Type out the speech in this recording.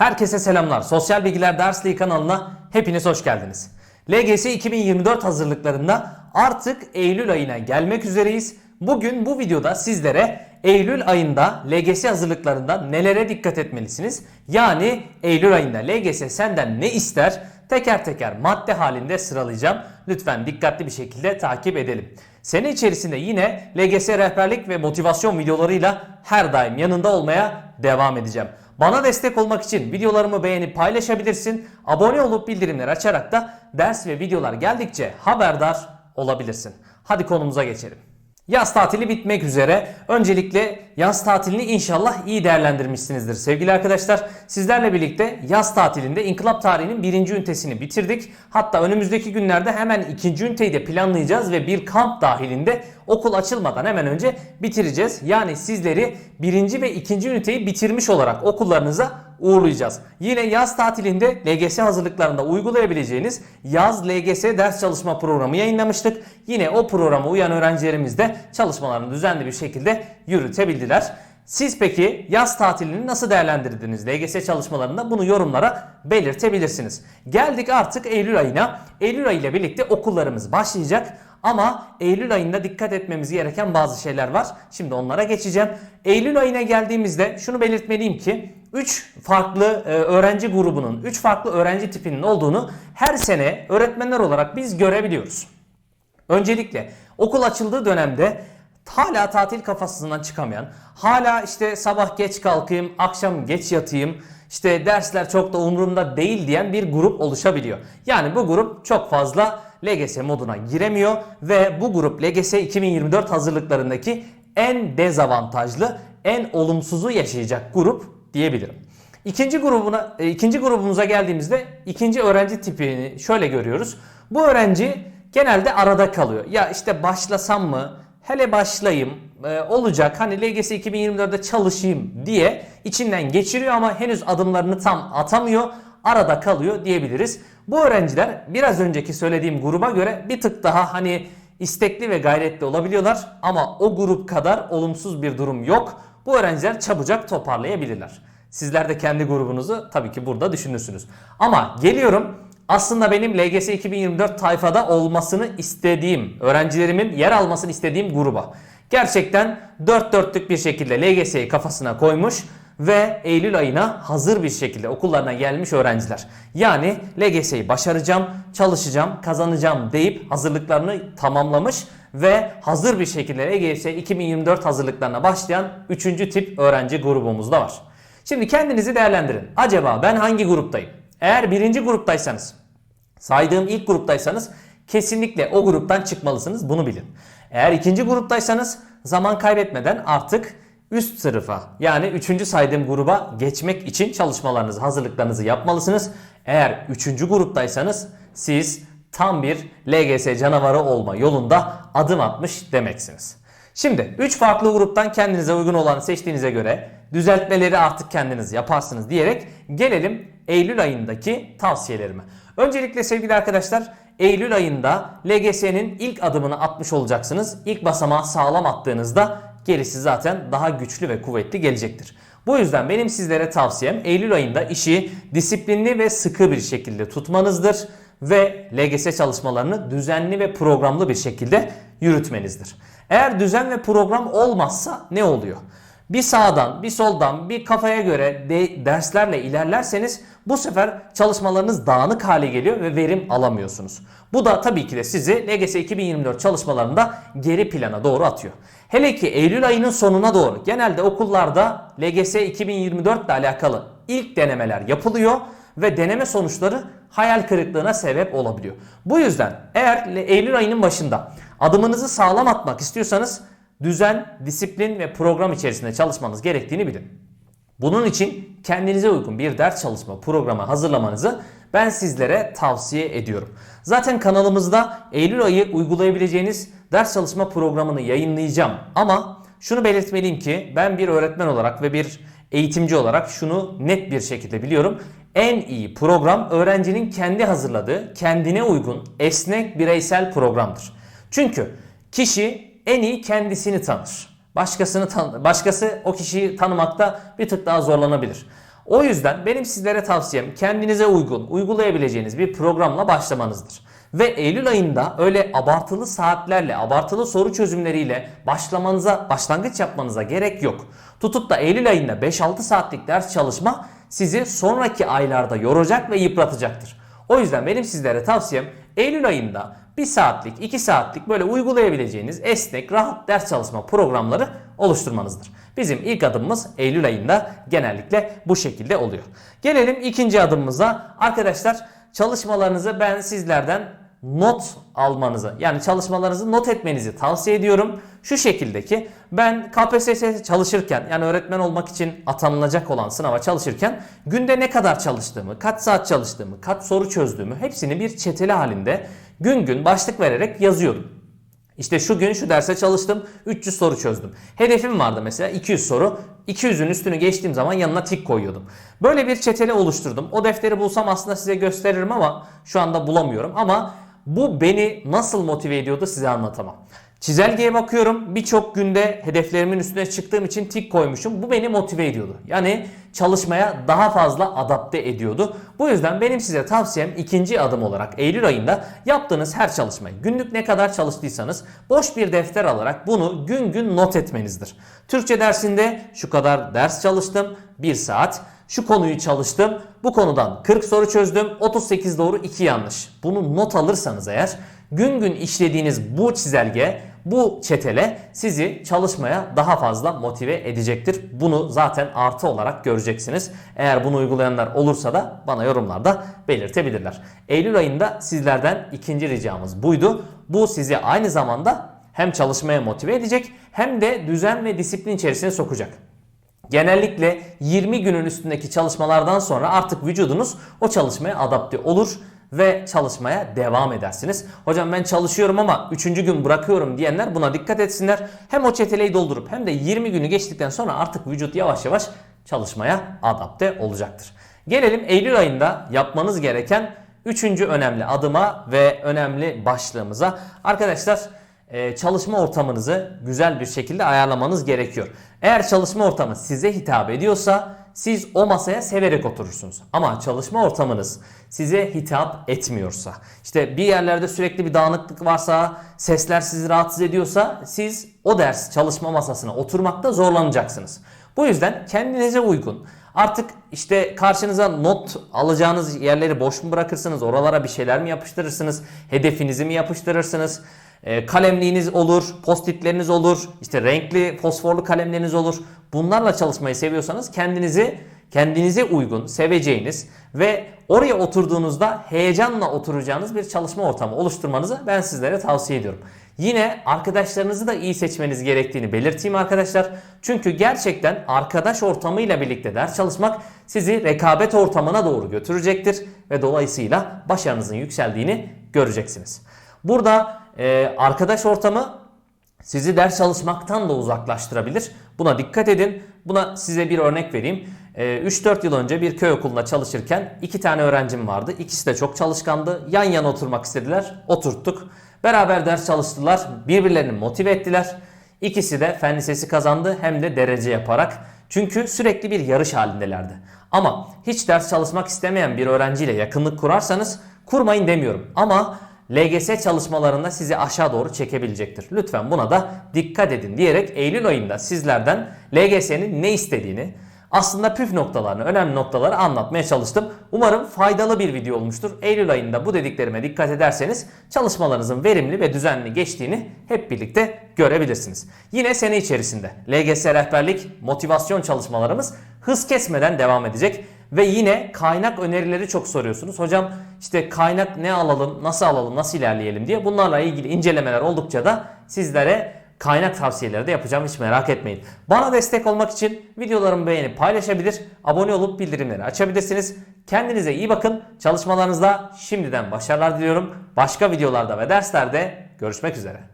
Herkese selamlar. Sosyal Bilgiler Dersliği kanalına hepiniz hoş geldiniz. LGS 2024 hazırlıklarında artık Eylül ayına gelmek üzereyiz. Bugün bu videoda sizlere Eylül ayında LGS hazırlıklarında nelere dikkat etmelisiniz? Yani Eylül ayında LGS senden ne ister? Teker teker madde halinde sıralayacağım. Lütfen dikkatli bir şekilde takip edelim. Sene içerisinde yine LGS rehberlik ve motivasyon videolarıyla her daim yanında olmaya devam edeceğim. Bana destek olmak için videolarımı beğenip paylaşabilirsin. Abone olup bildirimleri açarak da ders ve videolar geldikçe haberdar olabilirsin. Hadi konumuza geçelim. Yaz tatili bitmek üzere. Öncelikle yaz tatilini inşallah iyi değerlendirmişsinizdir sevgili arkadaşlar. Sizlerle birlikte yaz tatilinde İnkılap tarihinin birinci ünitesini bitirdik. Hatta önümüzdeki günlerde hemen ikinci üniteyi de planlayacağız ve bir kamp dahilinde okul açılmadan hemen önce bitireceğiz. Yani sizleri birinci ve ikinci üniteyi bitirmiş olarak okullarınıza uğurlayacağız. Yine yaz tatilinde LGS hazırlıklarında uygulayabileceğiniz yaz LGS ders çalışma programı yayınlamıştık. Yine o programa uyan öğrencilerimiz de çalışmalarını düzenli bir şekilde yürütebildiler. Siz peki yaz tatilini nasıl değerlendirdiniz LGS çalışmalarında bunu yorumlara belirtebilirsiniz. Geldik artık Eylül ayına. Eylül ayı ile birlikte okullarımız başlayacak. Ama Eylül ayında dikkat etmemiz gereken bazı şeyler var. Şimdi onlara geçeceğim. Eylül ayına geldiğimizde şunu belirtmeliyim ki 3 farklı e, öğrenci grubunun, 3 farklı öğrenci tipinin olduğunu her sene öğretmenler olarak biz görebiliyoruz. Öncelikle okul açıldığı dönemde hala tatil kafasından çıkamayan, hala işte sabah geç kalkayım, akşam geç yatayım, işte dersler çok da umurumda değil diyen bir grup oluşabiliyor. Yani bu grup çok fazla LGS moduna giremiyor ve bu grup LGS 2024 hazırlıklarındaki en dezavantajlı, en olumsuzu yaşayacak grup diyebilirim. İkinci grubuna e, ikinci grubumuza geldiğimizde ikinci öğrenci tipini şöyle görüyoruz. Bu öğrenci genelde arada kalıyor. Ya işte başlasam mı? Hele başlayayım. e, olacak. Hani LGS 2024'de çalışayım diye içinden geçiriyor ama henüz adımlarını tam atamıyor. Arada kalıyor diyebiliriz. Bu öğrenciler biraz önceki söylediğim gruba göre bir tık daha hani istekli ve gayretli olabiliyorlar ama o grup kadar olumsuz bir durum yok. Bu öğrenciler çabucak toparlayabilirler. Sizler de kendi grubunuzu tabii ki burada düşünürsünüz. Ama geliyorum aslında benim LGS 2024 tayfada olmasını istediğim, öğrencilerimin yer almasını istediğim gruba. Gerçekten dört dörtlük bir şekilde LGS'yi kafasına koymuş ve Eylül ayına hazır bir şekilde okullarına gelmiş öğrenciler. Yani LGS'yi başaracağım, çalışacağım, kazanacağım deyip hazırlıklarını tamamlamış ve hazır bir şekilde LGS 2024 hazırlıklarına başlayan 3. tip öğrenci grubumuz da var. Şimdi kendinizi değerlendirin. Acaba ben hangi gruptayım? Eğer birinci gruptaysanız, saydığım ilk gruptaysanız kesinlikle o gruptan çıkmalısınız bunu bilin. Eğer ikinci gruptaysanız zaman kaybetmeden artık üst sınıfa yani üçüncü saydığım gruba geçmek için çalışmalarınızı, hazırlıklarınızı yapmalısınız. Eğer üçüncü gruptaysanız siz tam bir LGS canavarı olma yolunda adım atmış demeksiniz. Şimdi 3 farklı gruptan kendinize uygun olanı seçtiğinize göre düzeltmeleri artık kendiniz yaparsınız diyerek gelelim Eylül ayındaki tavsiyelerime. Öncelikle sevgili arkadaşlar Eylül ayında LGS'nin ilk adımını atmış olacaksınız. İlk basamağı sağlam attığınızda gerisi zaten daha güçlü ve kuvvetli gelecektir. Bu yüzden benim sizlere tavsiyem Eylül ayında işi disiplinli ve sıkı bir şekilde tutmanızdır ve LGS çalışmalarını düzenli ve programlı bir şekilde yürütmenizdir. Eğer düzen ve program olmazsa ne oluyor? Bir sağdan, bir soldan, bir kafaya göre de derslerle ilerlerseniz bu sefer çalışmalarınız dağınık hale geliyor ve verim alamıyorsunuz. Bu da tabii ki de sizi LGS 2024 çalışmalarında geri plana doğru atıyor. Hele ki Eylül ayının sonuna doğru genelde okullarda LGS 2024 ile alakalı ilk denemeler yapılıyor ve deneme sonuçları hayal kırıklığına sebep olabiliyor. Bu yüzden eğer Eylül ayının başında adımınızı sağlam atmak istiyorsanız düzen, disiplin ve program içerisinde çalışmanız gerektiğini bilin. Bunun için kendinize uygun bir ders çalışma programı hazırlamanızı ben sizlere tavsiye ediyorum. Zaten kanalımızda Eylül ayı uygulayabileceğiniz ders çalışma programını yayınlayacağım. Ama şunu belirtmeliyim ki ben bir öğretmen olarak ve bir eğitimci olarak şunu net bir şekilde biliyorum. En iyi program öğrencinin kendi hazırladığı, kendine uygun, esnek bireysel programdır. Çünkü kişi en iyi kendisini tanır. Başkasını tan başkası o kişiyi tanımakta bir tık daha zorlanabilir. O yüzden benim sizlere tavsiyem kendinize uygun, uygulayabileceğiniz bir programla başlamanızdır. Ve Eylül ayında öyle abartılı saatlerle, abartılı soru çözümleriyle başlamanıza, başlangıç yapmanıza gerek yok. Tutup da Eylül ayında 5-6 saatlik ders çalışma sizi sonraki aylarda yoracak ve yıpratacaktır. O yüzden benim sizlere tavsiyem Eylül ayında 1 saatlik, 2 saatlik böyle uygulayabileceğiniz esnek, rahat ders çalışma programları oluşturmanızdır. Bizim ilk adımımız Eylül ayında genellikle bu şekilde oluyor. Gelelim ikinci adımımıza. Arkadaşlar çalışmalarınızı ben sizlerden not almanızı yani çalışmalarınızı not etmenizi tavsiye ediyorum. Şu şekilde ki ben KPSS çalışırken yani öğretmen olmak için atanılacak olan sınava çalışırken günde ne kadar çalıştığımı, kaç saat çalıştığımı, kaç soru çözdüğümü hepsini bir çeteli halinde gün gün başlık vererek yazıyordum. İşte şu gün şu derse çalıştım 300 soru çözdüm. Hedefim vardı mesela 200 soru. 200'ün üstünü geçtiğim zaman yanına tik koyuyordum. Böyle bir çeteli oluşturdum. O defteri bulsam aslında size gösteririm ama şu anda bulamıyorum. Ama bu beni nasıl motive ediyordu size anlatamam. Çizelgeye bakıyorum. Birçok günde hedeflerimin üstüne çıktığım için tik koymuşum. Bu beni motive ediyordu. Yani çalışmaya daha fazla adapte ediyordu. Bu yüzden benim size tavsiyem ikinci adım olarak Eylül ayında yaptığınız her çalışmayı günlük ne kadar çalıştıysanız boş bir defter alarak bunu gün gün not etmenizdir. Türkçe dersinde şu kadar ders çalıştım 1 saat. Şu konuyu çalıştım. Bu konudan 40 soru çözdüm. 38 doğru 2 yanlış. Bunu not alırsanız eğer gün gün işlediğiniz bu çizelge bu çetele sizi çalışmaya daha fazla motive edecektir. Bunu zaten artı olarak göreceksiniz. Eğer bunu uygulayanlar olursa da bana yorumlarda belirtebilirler. Eylül ayında sizlerden ikinci ricamız buydu. Bu sizi aynı zamanda hem çalışmaya motive edecek hem de düzen ve disiplin içerisine sokacak. Genellikle 20 günün üstündeki çalışmalardan sonra artık vücudunuz o çalışmaya adapte olur ve çalışmaya devam edersiniz. Hocam ben çalışıyorum ama 3. gün bırakıyorum diyenler buna dikkat etsinler. Hem o çeteleyi doldurup hem de 20 günü geçtikten sonra artık vücut yavaş yavaş çalışmaya adapte olacaktır. Gelelim Eylül ayında yapmanız gereken 3. önemli adıma ve önemli başlığımıza. Arkadaşlar e, çalışma ortamınızı güzel bir şekilde ayarlamanız gerekiyor. Eğer çalışma ortamı size hitap ediyorsa siz o masaya severek oturursunuz. Ama çalışma ortamınız size hitap etmiyorsa, işte bir yerlerde sürekli bir dağınıklık varsa, sesler sizi rahatsız ediyorsa siz o ders çalışma masasına oturmakta zorlanacaksınız. Bu yüzden kendinize uygun, Artık işte karşınıza not alacağınız yerleri boş mu bırakırsınız? Oralara bir şeyler mi yapıştırırsınız? Hedefinizi mi yapıştırırsınız? E, kalemliğiniz olur, postitleriniz olur, işte renkli fosforlu kalemleriniz olur. Bunlarla çalışmayı seviyorsanız kendinizi kendinize uygun, seveceğiniz ve oraya oturduğunuzda heyecanla oturacağınız bir çalışma ortamı oluşturmanızı ben sizlere tavsiye ediyorum. Yine arkadaşlarınızı da iyi seçmeniz gerektiğini belirteyim arkadaşlar. Çünkü gerçekten arkadaş ortamıyla birlikte ders çalışmak sizi rekabet ortamına doğru götürecektir ve dolayısıyla başarınızın yükseldiğini göreceksiniz. Burada e, arkadaş ortamı sizi ders çalışmaktan da uzaklaştırabilir. Buna dikkat edin. Buna size bir örnek vereyim. 3-4 yıl önce bir köy okulunda çalışırken iki tane öğrencim vardı. İkisi de çok çalışkandı. Yan yana oturmak istediler. Oturttuk. Beraber ders çalıştılar. Birbirlerini motive ettiler. İkisi de fen lisesi kazandı hem de derece yaparak. Çünkü sürekli bir yarış halindelerdi. Ama hiç ders çalışmak istemeyen bir öğrenciyle yakınlık kurarsanız kurmayın demiyorum. Ama LGS çalışmalarında sizi aşağı doğru çekebilecektir. Lütfen buna da dikkat edin diyerek Eylül ayında sizlerden LGS'nin ne istediğini, aslında püf noktalarını, önemli noktaları anlatmaya çalıştım. Umarım faydalı bir video olmuştur. Eylül ayında bu dediklerime dikkat ederseniz çalışmalarınızın verimli ve düzenli geçtiğini hep birlikte görebilirsiniz. Yine sene içerisinde LGS rehberlik, motivasyon çalışmalarımız hız kesmeden devam edecek. Ve yine kaynak önerileri çok soruyorsunuz. Hocam işte kaynak ne alalım, nasıl alalım, nasıl ilerleyelim diye bunlarla ilgili incelemeler oldukça da sizlere kaynak tavsiyeleri de yapacağım hiç merak etmeyin. Bana destek olmak için videolarımı beğenip paylaşabilir, abone olup bildirimleri açabilirsiniz. Kendinize iyi bakın. Çalışmalarınızda şimdiden başarılar diliyorum. Başka videolarda ve derslerde görüşmek üzere.